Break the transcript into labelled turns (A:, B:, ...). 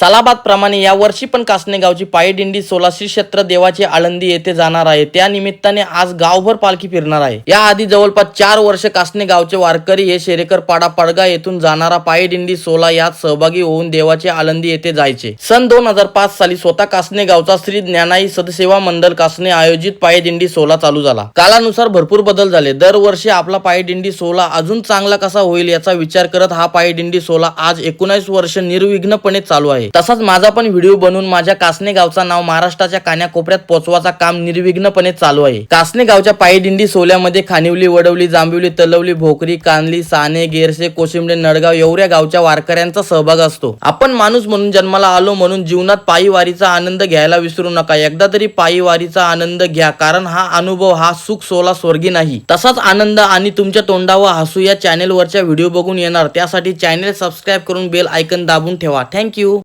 A: सालाबादप्रमाणे यावर्षी पण कासने गावची पायदिंडी सोला श्री क्षेत्र देवाची आळंदी येथे जाणार आहे. त्या निमित्ताने आज गावभर पालखी फिरणार आहे. या आधी जवळपास चार वर्ष कासने गावचे वारकरी हे शेरेकर पाडा पडगा येथून जाणारा पायदिंडी सोला यात सहभागी होऊन देवाचे आळंदी येथे जायचे. सन दोन हजार पाच साली स्वतः कासने गावचा श्री ज्ञानाई सदसेवा मंडल कासने आयोजित पायदिंडी सोला चालू झाला. कालानुसार भरपूर बदल झाले. दरवर्षी आपला पायदिंडी सोला अजून चांगला कसा होईल याचा विचार करत हा पायदिंडी सोला आज एकोणीस वर्ष निर्विघ्नपणे चालू आहे. तसाच माझा पण व्हिडिओ बनवून माझ्या कासने गावचा नाव महाराष्ट्राच्या कान्याकोपऱ्यात पोहोचवाचा काम निर्विघ्नपणे चालू आहे. कासने गावच्या पायदिंडी सोल्यामध्ये खानिवली वडवली जांभिवली तलवली भोकरी कानली साने गेरसे कोशिंबडे नडगाव एवढ्या गावच्या वारकऱ्यांचा सहभाग असतो. आपण माणूस म्हणून जन्माला आलो म्हणून जीवनात पायीवारीचा आनंद घ्यायला विसरू नका. एकदा तरी पायीवारीचा आनंद घ्या कारण हा अनुभव हा सुख सोला स्वर्गी नाही. तसाच आनंद आणि तुमच्या तोंडावर हसू या चॅनेलवरच्या व्हिडिओ बघून येणार. त्यासाठी चॅनेल सबस्क्राईब करून बेल आयकन दाबून ठेवा. Thank you